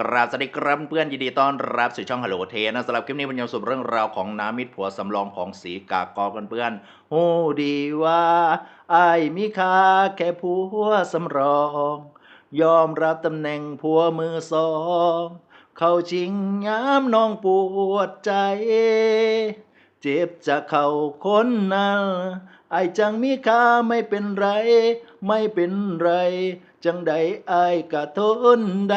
กราบสวัสดีครับเพื่อนยินดีต้อนรับสู่ช่องฮัลโหลเทนะสำหรับคลิปนี้เป็นยำสุดเรื่องราวของน้ำมิตรผัวสำรองของสีกากอกันเพื่อนโอ้ดีว่าไอ้มิคาแค่ผัวสำรอง ยอมรับตำแหน่งผัวมือสอง เข้าจริงย้ำน้องปวดใจ เจ็บจากเขาคนนั้นไอจังมีค่าไม่เป็นไร ไม่เป็นไร จังใดไอกะทนใด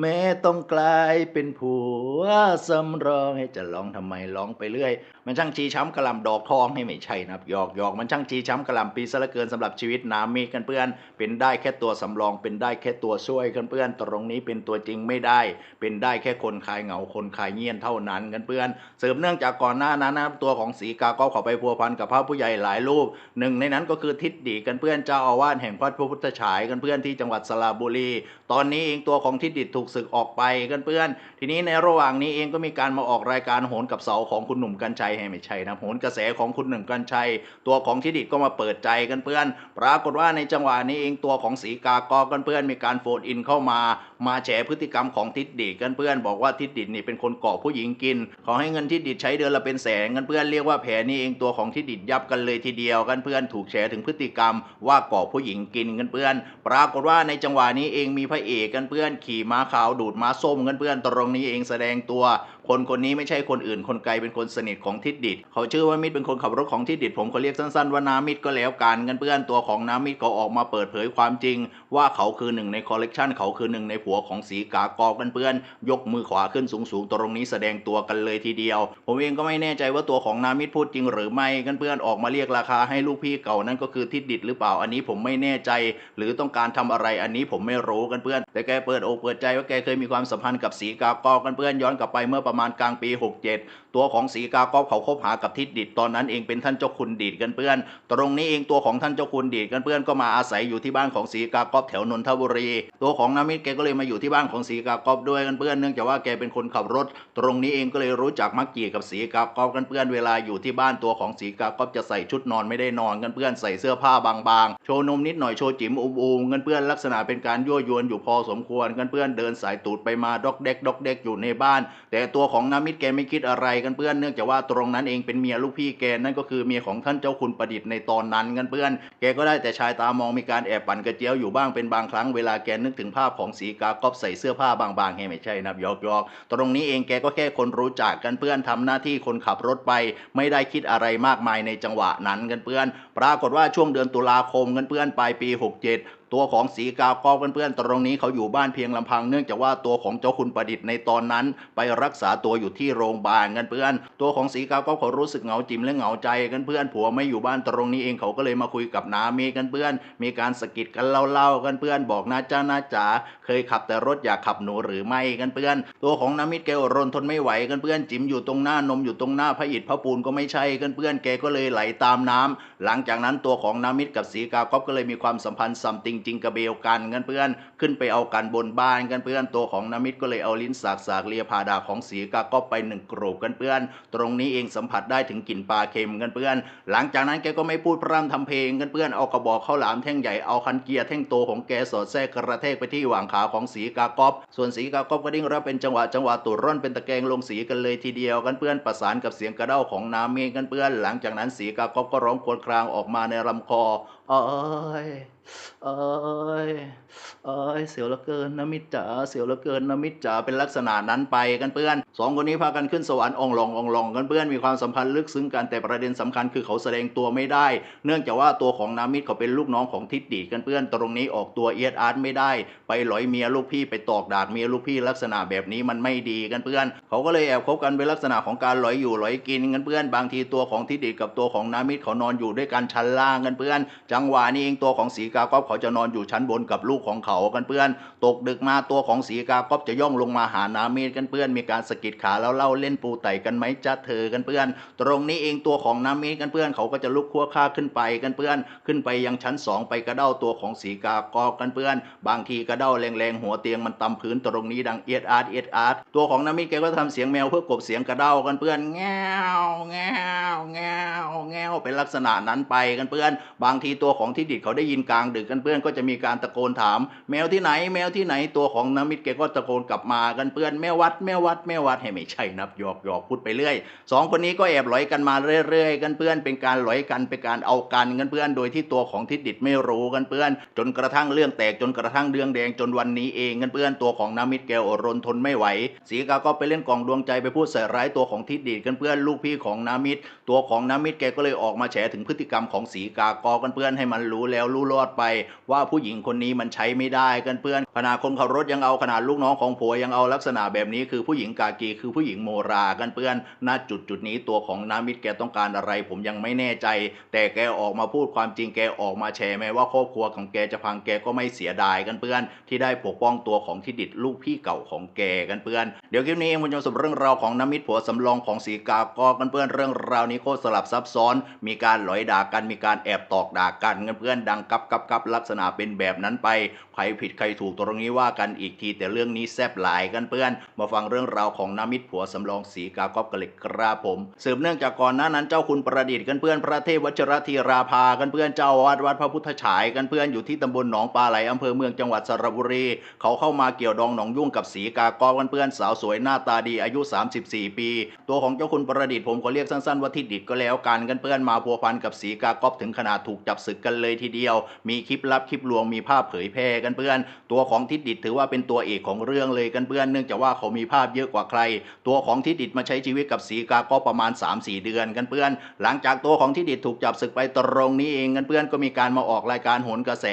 แม้ต้องกลายเป็นผัวสำรองให้จะร้องทำไมร้องไปเรื่อย มันช่างชีช้ำกระลำดอกทองให้ไม่ใช่นะครับหยอกหยอกมันช่างชีช้ำกระลำปีซะเหลือเกินสำหรับชีวิตน้ำมีกันเพื่อน เป็นได้แค่ตัวสำรอง เป็นได้แค่ตัวช่วยกันเพื่อน ตรงนี้เป็นตัวจริงไม่ได้ เป็นได้แค่คนคลายเหงาคนคลายเงียนเท่านั้นกันเพื่อนสืบเนื่องจากก่อนหน้านั้นนะตัวของสีกาก็เข้าไปพัวพันกับพระผู้ใหญ่หลายรูปหนึ่งในนั้นก็คือทิศดีกันเพื่อนเจ้าอาวาสแห่งวัดพระพุทธฉายกันเพื่อนที่จังหวัดสระบุรี ตอนนี้เองตัวของทิศดิดถูกศึกออกไปกันเพื่อนทีนี้ในระหว่างนี้เองก็มีการมาออกรายการโหนกับเสาของคุณหนุ่มกัญชัยให้ไม่ใช่นะโหนกระแสของคุณหนุ่มกัญชัย ตัวของทิดิดก็มาเปิดใจกันเพื่อน ปรากฏว่าในจังหวะนี้เองตัวของสีกากอกันเพื่อนมีการโฟนอินเข้ามา มาแฉพฤติกรรมของทิศดิดกันเพื่อน บอกว่าทิศดิดนี่เป็นคนเกาะผู้หญิงกิน ขอให้เงินทิศดิดใช้เดือนละเป็นแสนกันเพื่อนเรียกว่าแผลนี้เองตัวของทิศดิดยับกันเลยทีเดียวกันเพื่อนถูกแฉถึงพฤติกรรมว่าเกาะผู้หญิงกินกันเพื่อน ปรากฏว่าในจังหวะนี้เองมีพระเอกกันเพื่อนขี่ม้าขาวดูดม้าส้มเพื่อนๆตรงนี้เองแสดงตัว คนคนนี้ไม่ใช่คนอื่น คนไกลเป็นคนสนิทของทิดดิดเขาชื่อว่ามิตรเป็นคนขับรถของทิดดิดผมก็เรียกสั้นๆว่านามิตรก็แล้วกันเพื่อนตัวของนามิตรเขาออกมาเปิดเผยความจริงว่าเขาคือหนึ่งในคอลเลกชันเขาคือหนึ่งในผัวของสีกากอกันเพื่อนยกมือขวาขึ้นสูงๆตรงนี้แสดงตัวกันเลยทีเดียว ผมเองก็ไม่แน่ใจว่าตัวของนามิตรพูดจริงหรือไม่กันเพื่อนออกมาเรียกราคาให้ลูกพี่เก่านั่นก็คือทิดดิดหรือเปล่าอันนี้ผมไม่แน่ใจ หรือต้องการทำอะไรอันนี้ผมไม่รู้กันเพื่อน แต่แกเปิดอกเปิดใจว่าแกเคยมีความสัมพันธ์กับสีกากอกันเพื่อนย้อนกลับไปเมื่อประมาณกลางปี 67 ตัวของสีกากอเขาคบหากับทิดดิดตอนนั้นเองเป็นท่านเจ้าคุณดีดกันเพื่อน ตรงนี้เองตัวของท่านเจ้าคุณดีดกันเพื่อนก็มาอาศัยอยู่ที่บ้านของสีกากอบแถวนนทบุรี ตัวของนามิตรแกก็เลยมาอยู่ที่บ้านของสีกากอบด้วยกันเพื่อนเนื่องจากว่าแกเป็นคนขับรถ ตรงนี้เองก็เลยรู้จักมักจีกับสีกากอบกันเพื่อนเวลาอยู่ที่บ้านตัวของสีกากอบจะใส่ชุดนอนไม่ได้นอนกันเพื่อนใส่เสื้อผ้าบางๆ โชว์นมนิดหน่อยโชว์จิ๋มอุมๆกันเพื่อนลักษณะเป็นการยั่วยวนอยู่พอสมควรกันเพื่อนเดินสายตูดไปมาดอกเด็กดอกเด็กอยู่ในบ้าน แต่ตัวของนามิตรแกไม่คิดอะไรกันเพื่อนเนื่องจากว่าตรงนั้นเองเป็นเมียลูกพี่แกนั่นก็คือเมียของท่านเจ้าคุณประดิษฐ์ในตอนนั้นกันเพื่อน แกก็ได้แต่ชายตามองมีการแอบปั่นกระเจียวอยู่บ้างเป็นบางครั้งเวลาแกนึกถึงภาพของสีกากอบใส่เสื้อผ้าบางๆให้ไม่ใช่นะยอกยอกตรงนี้เองแกก็แค่คนรู้จักกันเพื่อนทำหน้าที่คนขับรถไป ไม่ได้คิดอะไรมากมายในจังหวะนั้นกันเพื่อน ปรากฏว่าช่วงเดือนตุลาคมกันเพื่อนปลายปี 67 ตัวของสีกากอบเพื่อนๆตรงนี้เขาอยู่บ้านเพียงลำพังเนื่องจากว่าตัวของเจ้าคุณประดิษฐ์ในตอนนั้น ไปรักษาตัวอยู่ที่โรงพยาบาลกันเพื่อน ตัวของสีกากอบเขารู้สึกเหงาจิมและเหงาใจกันเพื่อนผัวไม่อยู่บ้านตรงนี้เองเขาก็เลยมาคุยกับนาเมกันเพื่อน มีการสะกิดกันเล่าๆกันเพื่อนบอกนะจ้านะจ๋าเคยขับแต่รถอยากขับหนูหรือไม่กันเพื่อน ตัวของนามิตรแกอรนทนไม่ไหวกันเพื่อนจิมอยู่ตรงหน้านมอยู่ตรงหน้าพระอิฐพระปูนก็ไม่ใช่กันเพื่อนแกก็เลยไหลตามน้ำหลังจากนั้นตัวของนามิตรกับสีกากอบก็เลยมีความสัมพันธ์ซัมติงจิงกระเบลกันกันเพื่อนขึ้นไปเอากันบนบ้านกันเพื่อนตัวของนามิตรก็เลยเอาลิ้นสากสากเลียพาดาของสีกากอบไปหนึ่งกรูปกันเพื่อน ตรงนี้เองสัมผัสได้ถึงกลิ่นปลาเค็มกันเพื่อน หลังจากนั้นแกก็ไม่พูดพร่ำทำเพลงกันเพื่อนเอากระบอกข้าวหลามแท่งใหญ่เอาคันเกียร์แท่งโตของแกสอดแทรกกระแทกไปที่หว่างขาของสีกากอบ ส่วนสีกากอบก็ดิ้งรับเป็นจังหวะจังหวะตุดร่อนเป็นตะแกรงลงสีกันเลยทีเดียวกันเพื่อนประสานกับเสียงกระเด้าของน้ำเมฆกันเพื่อน หลังจากนั้นสีกากอบก็ร้องครวญครางออกมาในลำคอ เอ้ยเอ้ยเอ้ยเสียวเหลือเกินนะมิตรจ๋าเสียวเหลือเกินนะมิตรจ๋าเป็นลักษณะนั้นไปกันเพื่อนสองคนนี้พากันขึ้นสวรรค์องลององลองกันเพื่อนมีความสัมพันธ์ลึกซึ้งกันแต่ประเด็นสำคัญคือเขาแสดงตัวไม่ได้ เนื่องจากว่าตัวของนามิตรเขาเป็นลูกน้องของทิดดีกันเพื่อนตรงนี้ออกตัวเอียดอาร์ตไม่ได้ ไปหลอยเมียลูกพี่ไปตอกดากเมียลูกพี่ลักษณะแบบนี้มันไม่ดีกันเพื่อน เขาก็เลยแอบคบกันเป็นลักษณะของการหลอยอยู่หลอยกินกันเพื่อนบางทีตัวของทิดดีกับตัวของนามิตรเขานอนอยู่ด้วยกันชั้นล่างกันเพื่อนจังหวะนี้เองตัวของสีกากอบเขาจะนอนอยู่ชั้นบนกับลูกของเขากันเพื่อน ตกดึกมาตัวของสีกากอบจะย่องลงมาหานามิตรกันเพื่อน มีการสะกิดขาแล้วเล่าเล่นปูไต่กันไหมจ้าเธอกันเพื่อน ตรงนี้เองตัวของนามิตรกันเพื่อนเขาก็จะลุกขั้วข้าขึ้นไปกันเพื่อน ขึ้นไปยังชั้นสองไปกระเด้าตัวของสีกากอบกันเพื่อน บางทีกระเด้าแรงๆหัวเตียงมันตำพื้นตรงนี้ดังเอียดอาร์ตเอียดอาร์ตตัวของนามิตรแกก็ทำเสียงแมวเพื่อกบเสียงกระเด้ากันเพื่อนแง่วแง่วแง่วแง่วเป็นลักษณะนั้นไปกันเพื่อน บางทีตัวัวของทิดดิดเขาได้ยินกลางดึกกันเพื่อนก็จะมีการตะโกนถาม แมวที่ไหน แมวที่ไหนตัวของนามิดแกก็ตะโกนกลับมากันเพื่อนแม่วัดแม่วัดแม่วัดให้ไม่ใช่นับหยอกหยอกพูดไปเรื่อยสองคนนี้ก็แอบหลอยกันมาเรื่อยๆ กันเพื่อนเป็นการหลอยกันเป็นการเอากันกันเพื่อนโดยที่ตัวของทิดดิดไม่รู้กันเพื่อน จนกระทั่งเรื่องแตกจนกระทั่งเรื่องแดงจนวันนี้เองกันเพื่อนตัวของนามิดแกอดรนทนไม่ไหวสีกาก็ไปเล่นกองดวงใจไปพูดใส่ร้ายตัวของทิดดิดกันเพื่อนลูกพี่ของนามิดตัวของนามิดแกก็เลยออกมาแฉถึงพฤติกรรมของสีกากอกันเพื่อนให้มันรู้แล้วรู้รอดไป ว่าผู้หญิงคนนี้มันใช้ไม่ได้กันเพื่อนขนาดคนขับรถยังเอาขนาดลูกน้องของผัวยังเอาลักษณะแบบนี้ คือผู้หญิงกากีคือผู้หญิงโมรากันเพื่อนณจุดจุดนี้ตัวของนามิดแกต้องการอะไร ผมยังไม่แน่ใจ แต่แกออกมาพูดความจริงแกออกมาแชร์แม้ว่าครอบครัวของแกจะพังแกก็ไม่เสียดายกันเพื่อน ที่ได้ปกป้องตัวของทิดิดลูกพี่เก่าของแกกันเพื่อนเดี๋ยวคลิปนี้คุณผู้ชมสำหรับเรื่องราวของน้ำมิตรผัวสำรองของสีกากอกันเพื่อนเรื่องราวนี้โคตรสลับซับซ้อน มีการหลอยด่ากันมีการแอบตอกด่ากันกันเพื่อนดังกับกับกับลักษณะเป็นแบบนั้นไปใครผิดใครถูกตรงนี้ว่ากันอีกที แต่เรื่องนี้แซบหลายกันเพื่อน มาฟังเรื่องราวของน้ำมิตรผัวสำรองสีกากอบกันเลยครับผมสืบเนื่องจากก่อนหน้านั้นเจ้าคุณประดิษฐ์กันเพื่อนพระเทพวัชรธีราภากันเพื่อนเจ้าอาวาดวัดพระพุทธฉายกันเพื่อนอยู่ที่ตำบลหนองปลาไหลอำเภอเมืองจังหวัดสระบุรี เขาเข้ามาเกี่ยวดองหนองยุ่งกับสีกากอบกันเพื่อนสาวสวยหน้าตาดีอายุ 34 ปี ตัวของเจ้าคุณประดิษฐ์ผมขอเรียกสั้นๆว่าทิดดิดก็แล้วกันกันเพื่อนมาพัวพันกับสีกากอบถึงขนาดถูกจับศึกกันเลยทีเดียว มีคลิปลับคลิปลวงมีภาพเผยแพร่กันเพื่อน ตัวของทิดดิดถือว่าเป็นตัวเอกของเรื่องเลยกันเพื่อนเนื่องจากว่าเขามีภาพเยอะกว่าใคร ตัวของทิดดิดมาใช้ชีวิตกับสีกากอบประมาณ 3-4 เดือนกันเพื่อน หลังจากตัวของทิดดิดถูกจับศึกไปตรงนี้เองกันเพื่อนก็มีการมาออกรายการโหนกระแส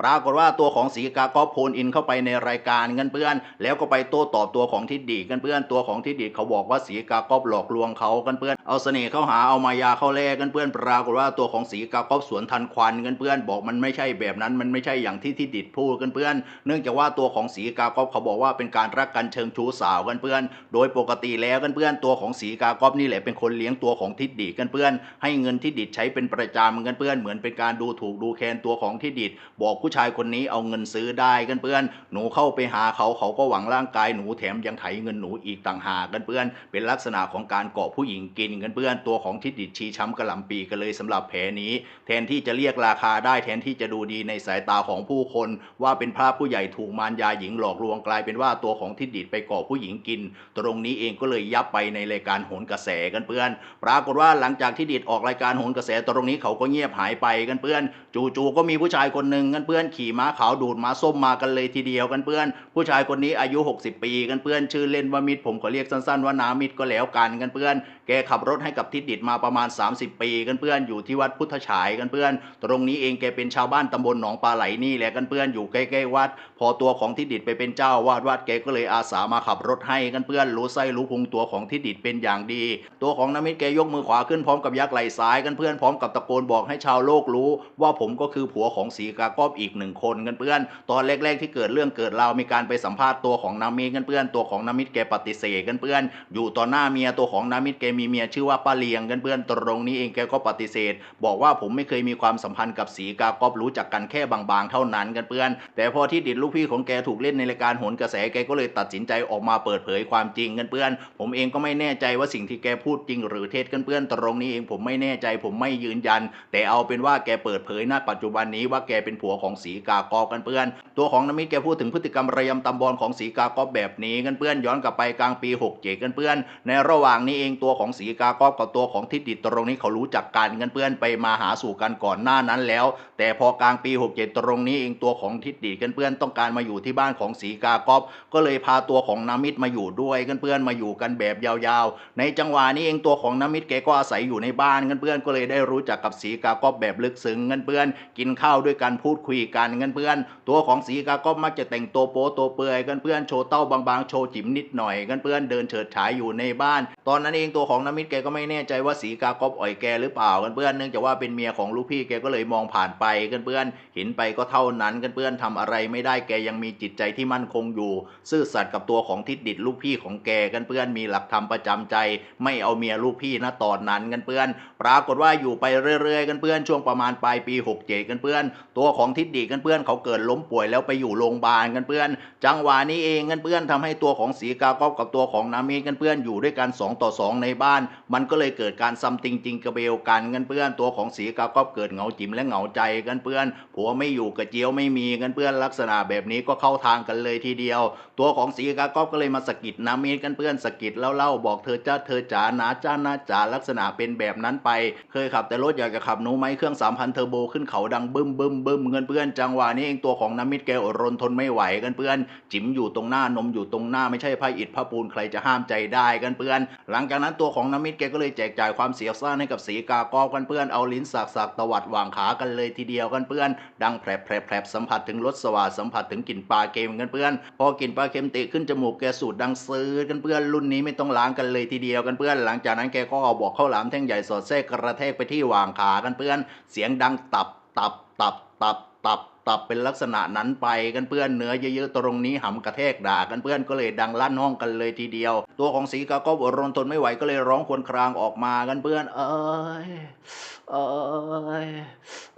ปรากฏว่าตัวของสีกากอบโพนอินเข้าไปในรายการกันเพื่อน แล้วก็ไปโต้ตอบตัวของทิดดิดกันเพื่อนตัวของทิดดิดเขาบอกว่าสีกากอบหลอกลวงเขากันเพื่อนเอาเสน่ห์เข้าหาเอามายาเข้าแลกกันเพื่อนปรากฏว่าตัวของสีกากอบสวนทันควันกันเพื่อนบอกมันไม่ใช่แบบนั้นมันไม่ใช่อย่างที่ทิดดิดพูดกันเพื่อน เนื่องจากว่าตัวของสีกากอบเขาบอกว่าเป็นการรักกันเชิงชู้สาวกันเพื่อน โดยปกติแล้วกันเพื่อนตัวของสีกากอบนี่แหละเป็นคนเลี้ยงตัวของทิดดิดกันเพื่อน ให้เงินทิดดิดใช้เป็นประจำกันเพื่อนเหมือนเป็นการดูถูกดูแคลนตัวของทิดดิดบอกผู้ชายคนนี้เอาเงินซื้อได้กันเพื่อน หนูเข้าไปหาเขาเขาก็หวังร่างกายหนูแถมยังไถเงินหนูอีกต่างหากกันเพื่อน เป็นลักษณะของการเกาะผู้หญิงกินกันเพื่อนตัวของทิดดิดชี้ช้ำกระหล่ำปีกันเลยสำหรับแผลนี้ แทนที่จะเรียกราคาได้แทนที่จะดูดีในสายตาของผู้คน ว่าเป็นพระผู้ใหญ่ถูกมารยาหญิงหลอกลวงกลายเป็นว่าตัวของทิดดิดไปกาะผู้หญิงกิน ตรงนี้เองก็เลยยับไปในรายการโหนกระแสกันเพื่อน ปรากฏว่าหลังจากที่ดิดออกรายการโหนกระแสตรงนี้เขาก็เงียบหายไปกันเพื่อน จู่ๆก็มีผู้ชายคนหนึ่งกันเพื่อนขี่ม้าขาวดูดม้าส้มมากันเลยทีเดียวกันเพื่อน ผู้ชายคนนี้อายุ 60 ปีกันเพื่อนชื่อเล่นว่ามิตรผมขอเรียกสั้นๆว่านามิตรก็แล้วกันกันเพื่อน แกขับรถให้กับทิดดิดมาประมาณ 30 ปีกันเพื่อนอยู่ที่วัดพุทธฉายกันเพื่อนตรงนี้เองแกเป็นชาวบ้านตำบลหนองปลาไหลนี่แหละกันเพื่อนอยู่ใกล้ๆวัด พอตัวของทิดดิดไปเป็นเจ้าวาดวัดแกก็เลยอาสามาขับรถให้กันเพื่อนรู้ไส้รู้พุงตัวของทิดดิดเป็นอย่างดี ตัวของนามิตรแกยกมือขวาขึ้นพร้อมกับยักไหล่ซ้ายกันเพื่อนพร้อมกับตะโกนบอกให้ชาวโลกรู้ ว่าผมก็คือผัวของสีกากอบอีกหนึ่งคนกันเพื่อน ตอนแรกๆที่เกิดเรื่องเกิดราวมีการไปสัมภาษณ์ตัวของนามิตรกันเพื่อนตัวของนามิตรแกปฏิเสธกันเพื่อน อยู่ต่อหน้าเมียตัวของนามิตรแกมีเมียชื่อว่าป้าเลียงกันเพื่อนตรงนี้เองแกก็ปฏิเสธ บอกว่าผมไม่เคยมีความสััมพันธ์กับสีกากอบรู้จักกันแค่บางๆ เท่านั้นกันเพื่อน แต่พอที่ดิดลูกพี่ของแกถูกเล่นในรายการโหนกระแสแกก็เลยตัดสินใจออกมาเปิดเผยความจริงกันเพื่อน ผมเองก็ไม่แน่ใจว่าสิ่งที่แกพูดจริงหรือเท็จกันเพื่อนตรงนี้เองผมไม่แน่ใจผมไม่ยืนยัน แต่เอาเป็นว่าแกเปิดเผยณปัจจุบันนี้ว่าแกเป็นผัวของสีกากอบกันเพื่อน ตัวของนามิตรแกพูดถึงพฤติกรรมระยำตำบอลของสีกากอบแบบนี้กันเพื่อนย้อนกลับไปกลางปี6เจกันเพื่อน ในระหว่างนี้เองตัวของสีกากอบกับตัวของทิดดิดตรงนี้เขารู้จักกันกันเพื่อนไปมาหาสู่กันก่อนหน้านั้นแล้ว แต่พอกลางปี 67 ตรงนี้เองตัวของทิดดิดกันเพื่อนต้องการมาอยู่ที่บ้านของสีกากอบก็เลยพาตัวของนามิตรมาอยู่ด้วยกันเพื่อนมาอยู่กันแบบยาวๆ ในจังหวะนี้เองตัวของนามิตรแกก็อาศัยอยู่ในบ้านกันเพื่อนก็เลยได้รู้จักกับสีกากอบแบบลึกซึ้งกันเพื่อนกินข้าวด้วยกันพูดคุยกันกันเพื่อน ตัวของสีกากอบมักจะแต่งตัวโป๊ตัวเปื่อยกันเพื่อนโชว์เต้าบางๆโชว์จิ๋มนิดหน่อยกันเพื่อนเดินเฉิดฉายอยู่ในบ้าน ตอนนั้นเองตัวของนามิตรแกก็ไม่แน่ใจว่าสีกากอบอ่อยแกหรือเปล่ากันเพื่อนเนื่องจากว่าเป็นเมียของลูกพี่แกก็ก็เลยมองผ่านไปกันเพื่อนเห็นไปก็เท่านั้นกันเพื่อนทำอะไรไม่ได้แกยังมีจิตใจที่มั่นคงอยู่ ซื่อสัตย์กับตัวของทิดดิดลูกพี่ของแกกันเพื่อนมีหลักธรรมประจำใจ ไม่เอาเมียลูกพี่นะตอนนั้นกันเพื่อนปรากฏว่าอยู่ไปเรื่อยๆกันเพื่อนช่วงประมาณปลายปี6เจกันเพื่อนตัวของทิดดิดกันเพื่อนเขาเกิดล้มป่วยแล้วไปอยู่โรงพยาบาลกันเพื่อนจังหวะนี้เองกันเพื่อนทำให้ตัวของสีกากอบกับตัวของนามีกันเพื่อนอยู่ด้วยกัน 2 ต่อ 2 ในบ้าน มันก็เลยเกิดการซัมติงจิงกระเบลกันกันเพื่อนตัวของสีกากอบเกิดเหงาจิ๋มและเหงาใจกันเพื่อน ผัวไม่อยู่กระเจียวไม่มีกันเพื่อนลักษณะแบบนี้ก็เข้าทางกันเลยทีเดียว ตัวของสีกาก๊อฟก็เลยมาสกิดน้ำมีกันเพื่อนสกิดเล่าๆบอกเธอจ้าเธอจ๋านาจ้านาจ๋าลักษณะเป็นแบบนั้นไป เคยขับแต่รถอยากจะขับหนูไหมเครื่องสามพันเทอร์โบขึ้นเขาดังบึ้มบึ้มบึ้มเงินเพื่อนจังหวะนี้เองตัวของน้ำมิดแกอดรนทนไม่ไหวกันเพื่อน จิ๋มอยู่ตรงหน้านมอยู่ตรงหน้าไม่ใช่ผ้าอิฐผ้าปูนใครจะห้ามใจได้กันเพื่อน หลังจากนั้นตัวของน้ำมิดแกก็เลยแจกจ่ายความเสียซ่านให้กับสีกากอบกันเพื่อนเอาลิ้นสักสักตวัดวางขากันเลยทีเดียวกันเพื่อน ดังแผลบแผลบแผลบสัมผัสถึงรสสว่าสัมผัสถึงกลิ่นปลาเค็มกันเพื่อน พอกลิ่นปลาเค็มติขึ้นจมูกแกสูดดังซื้อกันเพื่อนรุ่นนี้ไม่ต้องล้างกันเลยทีเดียวกันเพื่อน หลังจากนั้นแกก็เอาบอกข้าวหลามแท่งใหญ่สอดแทรกกระแทกไปที่วางขากันเพื่อน เสียงดังตับตับตับตับตับ ตับเป็นลักษณะนั้นไปกันเพื่อนเนื้อเยอะๆตรงนี้หำกระแทกด่ากันเพื่อนก็เลยดังลั่นห้องกันเลยทีเดียว ตัวของสีกาก็อดรนทนไม่ไหวก็เลยร้องครวญครางออกมากันเพื่อน เอ้ยเอ้ย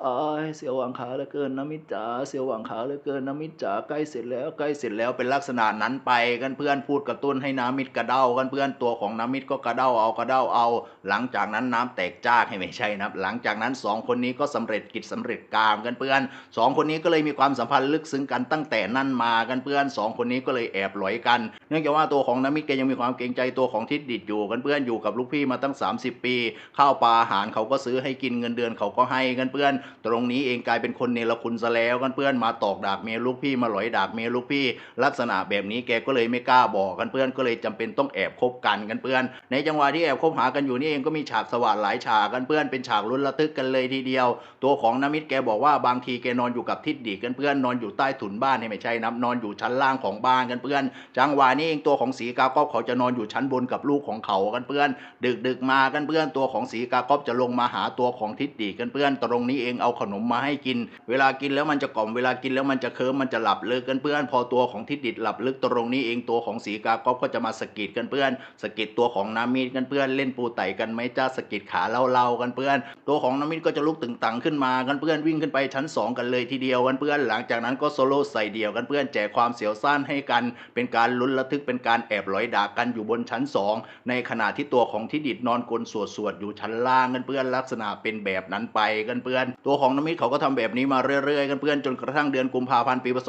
เอ้ยเสียวหวังขาเหลือเกินนะมิจจ๋าเสียวหวังขาเหลือเกินนะมิจจ๋าใกล้เสร็จแล้วใกล้เสร็จแล้วเป็นลักษณะนั้นไปกันเพื่อนพูดกระตุ้นให้น้ำมิดกระเด้ากันเพื่อนตัวของน้ำมิดก็กระเด้าเอากระเด้าเอา หลังจากนั้นน้ำแตกจ้าให้ไม่ใช่นะหลังจากนั้นสองคนนี้ก็สำเร็จกิจสำเร็จกามกันเพื่อนสองคนนี้ก็เลยมีความสัมพันธ์ลึกซึ้งกันตั้งแต่นั้นมากันเพื่อนสองคนนี้ก็เลยแอบหลอยกัน เนื่องจากว่าตัวของน้ำมิดแกยังมีความเกรงใจตัวของทิดดิดอยู่กันเพื่อนอยู่กับลูกพี่มาตั้ง 30 ปี ข้าวปลาอาหารเขาก็ซื้อให้กินเงินเดือนเขาก็ให้กันเพื่อน ตรงนี้เองกลายเป็นคนเนรคุณซะแล้วกันเพื่อนมาตอกดากเมียลูกพี่มาหลอยดากเมียลูกพี่ ลักษณะแบบนี้แกก็เลยไม่กล้าบอกกันเพื่อนก็เลยจำเป็นต้องแอบคบกันกันเพื่อน ในจังหวะที่แอบคบหากันอยู่นี่เองก็มีฉากสว่านหลายฉากกันเพื่อนเป็นฉากลุ้นระทึกกันเลยทีเดียว ตัวของน้ำมิตรแกบอกว่าบางทีแกนอนอยู่กับทิดดีกันเพื่อนนอนอยู่ใต้ถุนบ้านให้ไม่ใช่นับนอนอยู่ชั้นล่างของบ้านกันเพื่อน จังหวะนี้เองตัวของสีกากอบเขาจะนอนอยู่ชั้นบนกับลูกของเขากันเพื่อน ดึกดึกมากันเพื่อนตัวของสีกากอบจะลงมาหาตัวของทิดดีกันเพื่อน ตรงนี้เองเอาขนมมาให้กิน เวลากินแล้วมันจะกล่อมเวลากินแล้วมันจะเคิมมันจะหลับลึกกันเพื่อน พอตัวของทิดดิดหลับลึกตรงนี้เองตัวของสีกากอบก็จะมาสกิดกันเพื่อนสกิดตัวของน้ำมีดกันเพื่อนเล่นปูไต่กันไหมจ้าสกิดขาเล่าๆกันเพื่อน ตัวของน้ำมิตรก็จะลุกตึงตังขึ้นมากันเพื่อนวิ่งขึ้นไปชั้น 2 กันเลยทีเดียวียวกันเพื่อน หลังจากนั้นก็โซโล่ใส่เดี่ยวกันเพื่อนแจกความเสียวซ่านให้กัน เป็นการลุ้นระทึกเป็นการแอบลอยด่ากันอยู่บนชั้น 2 ในขณะที่ตัวของทิดิดนอนกลสวดสวดๆอยู่ชั้นล่างกันเพื่อนลักษณะเป็นแบบนั้นไปกันเพื่อน ตัวของน้ำมิตรเขาก็ทำแบบนี้มาเรื่อยๆกันเพื่อนจนกระทั่งเดือนกุมภาพันธ์ปีพศ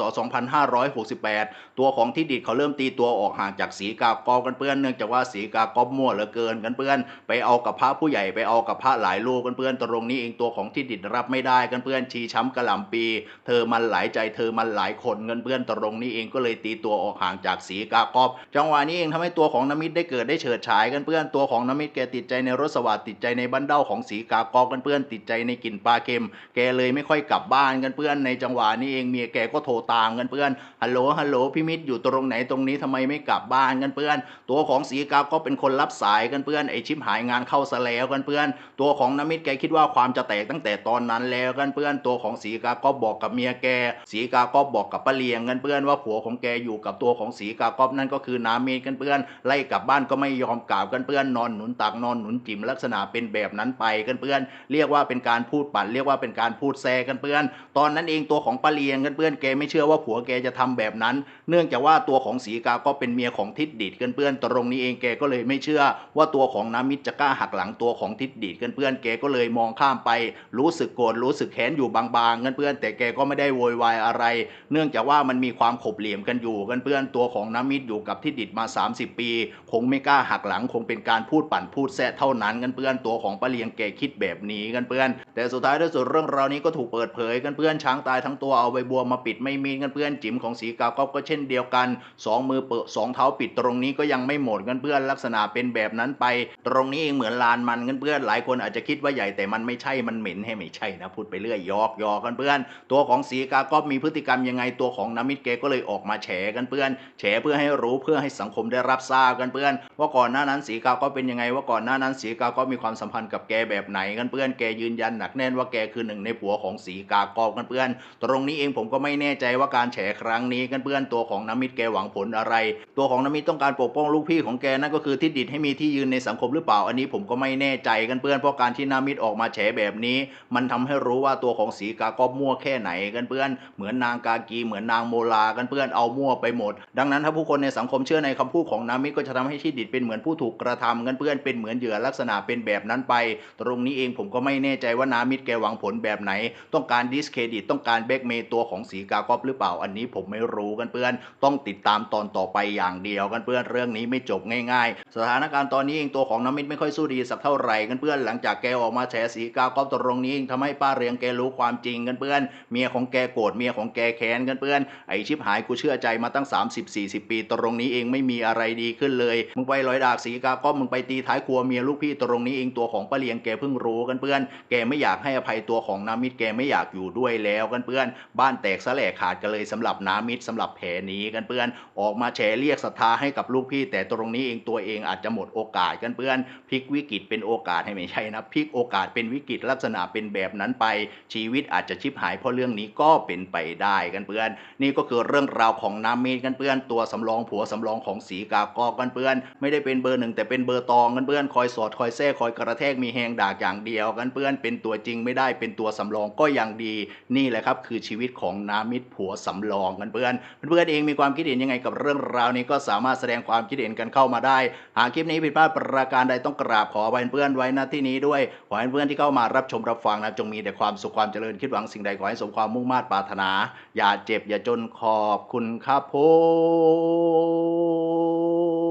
2568 ตัวของทิดิดเขาเริ่มตีตัวออกห่างจากสีกากอบกันเพื่อนเนื่องจากว่าสีกากอบมั่วเหลือเกินกันเพื่อน ไปเอากับพระผู้ใหญ่ไปเอากับพระหลายลูกกันเพื่อนตรงนี้เองตัวของที่ดิดรับไม่ได้กันเพื่อนชีช้ำกระหล่ำปีเธอมันหลายใจเธอมันหลายคนกันเพื่อนตรงนี้เองก็เลยตีตัวออกห่างจากสีกากอบ จังหวะนี้เองทำให้ตัวของนมิตรได้เกิดได้เฉิดฉายกันเพื่อนตัวของนมิตรแกติดใจในรสสวัสดิ์ติดใจในบันเด้าของสีกากอบกันเพื่อนติดใจในกลิ่นปลาเค็ม แกเลยไม่ค่อยกลับบ้านกันเพื่อนในจังหวะนี้เองเมียแกก็โทรตามกันเพื่อนฮัลโหลฮัลโหลพี่มิตรอยู่ตรงไหนตรงนี้ทำไมไม่กลับบ้านกันเพื่อน ตัวของสีกาก็เป็นคนรับสายกันเพื่อนไอชิมหายงานเข้าซะแล้วกันเพื่อน ตัวของนมิตรแกคิดว่าความจะแตกตั้งแต่ตอนนั้นแล้วกันเพื่อนตัวของสีกาก็บอกกับเมียแกสีกาก็บอกกับป้าเลียงกันเพื่อนว่าผัวของแกอยู่กับตัวของสีกากอบนั่นก็คือน้ำมิตรกันเพื่อนไล่กลับบ้านก็ไม่ยอมกล่าวกันเพื่อนนอนหนุนตักนอนหนุนจิ๋มลักษณะเป็นแบบนั้นไปกันเพื่อน เรียกว่าเป็นการพูดปั่นเรียกว่าเป็นการพูดแซกันเพื่อน ตอนนั้นเองตัวของป้าเลียงกันเพื่อนแกไม่เชื่อว่าผัวแกจะทำแบบนั้น เนื่องจากว่าตัวของสีกาก็เป็นเมียของทิดดิดกันเพื่อนตรงนี้เองแกก็เลยไม่เชื่อ ว่าตัวของน้ำมิตรจะกล้าหักหลังตัวของทิดดิดกันเพื่อนแกก็เลยมองข้ามไป รู้สึกโกรธรู้สึกแค้นอยู่บางๆกันเพื่อนแต่แกก็ไม่ได้โวยวายอะไร เนื่องจากว่ามันมีความขบเหลี่ยมกันอยู่กันเพื่อนตัวของน้ำมิตรอยู่กับทิดดิดมา 30 ปี คงไม่กล้าหักหลังคงเป็นการพูดปั่นพูดแซะเท่านั้นกันเพื่อนตัวของป้าเลียงแกคิดแบบนี้กันเพื่อน แต่สุดท้ายที่สุดเรื่องราวนี้ก็ถูกเปิดเผยกันเพื่อนช้างตายทั้งตัวเอาใบบัวมาปิดไม่มีกันเพื่อนจิ๋มของสีกากอบก็เช่นเดียวกันสองมือเปิดสองเท้าปิดตรงนี้ก็ยังไม่หมดกันเพื่อนลักษณะเป็นแบบนั้นไป ตรงนี้เองเหมือนลานมันกันเพื่อนหลายคนอาจจะคิดว่าใหญ่แต่มันไม่ใช่มันเหม็นให้ไม่ใช่นะพูดไปเรื่อยยอกยอกกันเพื่อน ตัวของสีกากอบมีพฤติกรรมยังไงตัวของน้ำมิตรแกก็เลยออกมาแฉกันเพื่อนแฉเพื่อให้รู้เพื่อให้สังคมได้รับทราบกันเพื่อน ว่าก่อนหน้านั้นสีกาก็เป็นยังไงว่าก่อนหน้านั้นสีกาก็มีความสัมพันธ์กับแกแบบไหนกันเพื่อนแกยืนยันหนักแน่นว่าแกคือหนึ่งในผัวของสีกากอบกันเพื่อน ตรงนี้เองผมก็ไม่แน่ใจว่าการแฉครั้งนี้กันเพื่อนตัวของน้ำมิตรแกหวังผลอะไร ตัวของน้ำมิตรต้องการปกป้องลูกพี่ของแกนั่นก็คือทิดดิดให้มีที่ยืนในสังคมหรือเปล่าอันนี้ผมก็ไม่แน่ใจกันเพื่อนเพราะการที่น้ำมิตรออกมาแฉแบบนี้ มันทำให้รู้ว่าตัวของสีกากอบมั่วแค่ไหนกันเพื่อน เหมือนนางกากีเหมือนนางโมลากันเพื่อนเอามั่วไปหมด ดังนั้นถ้าผู้คนในสังคมเชื่อในคำพูดของนามิก็จะทำให้ชิดดิดเป็นเหมือนผู้ถูกกระทำกันเพื่อนเป็นเหมือนเหยื่อลักษณะเป็นแบบนั้นไป ตรงนี้เองผมก็ไม่แน่ใจว่านามิดแกหวังผลแบบไหน ต้องการดิสเครดิตต้องการแบกเมตัวของสีกากอบหรือเปล่าอันนี้ผมไม่รู้กันเพื่อน ต้องติดตามตอนต่อไปอย่างเดียวกันเพื่อนเรื่องนี้ไม่จบง่าย ๆ สถานการณ์ตอนนี้เองตัวของนามิดไม่ค่อยสู้ดีสักเท่าไหร่กันเพื่อนหลังจากแกออกมาแฉสีกากอบตรงนี้เองทำให้ป้าเรียงแกรู้ความจริงกันเพื่อนเมียของแกโกรธเมียของแกแค้นกันเพื่อนไอชิบหายกูเชื่อใจมาตั้ง 30-40 ปี ตรงนี้เองไม่มีอะไรดีขึ้นเลยมึงไปลอยดากสีกากอบมึงไปตีท้ายครัวเมียลูกพี่ตรงนี้เองตัวของป้าเลียงแกเพิ่งรู้กันเพื่อน แกไม่อยากให้อภัยตัวของนามิดแกไม่อยากอยู่ด้วยแล้วกันเพื่อน บ้านแตกสแหลกขาดกันเลยสำหรับนามิดสำหรับแผลนี้กันเพื่อน ออกมาแฉเรียกศรัทธาให้กับลูกพี่ แต่ตรงนี้เองตัวเองอาจจะหมดโอกาสกันเพื่อนพลิกวิกฤตเป็นโอกาสให้ไม่ใช่นะพลิกโอกาสเป็นวิกฤตลักษณะเป็นแบบนั้นไป ชีวิตอาจจะชิบหายเพราะเรื่องนี้ก็เป็นไปได้กันเพื่อน นี่ก็คือเรื่องราวของนามิดกันเพื่อน ตัวสำรองผัวสำรองของสีกากอกันเพื่อน ไม่ได้เป็นเบอร์หนึ่งแต่เป็นเบอร์ตองกันเพื่อนคอยสอดคอยแทรกคอยกระแทกมีแหงดากอย่างเดียวกันเพื่อนเป็นตัวจริงไม่ได้เป็นตัวสำรองก็ยังดี นี่แหละครับคือชีวิตของนามิดผัวสำรองกันเพื่อนเพื่อนเองมีความคิดเห็นยังไงกับเรื่องราวนี้ก็สามารถแสดงความคิดเห็นกันเข้ามาได้ หากคลิปนี้ผิดพลาดประการใดต้องกราบขออภัยเพื่อนไว้ณที่นี้ด้วย ขอให้เพื่อนที่เข้ามารับชมรับฟังนะจงมีแต่ความสุขความเจริญคิดหวังสิ่งใดขอให้สมความมุ่งมา่ปรารถนา อย่าเจ็บอย่าจนขอบคุณครับผ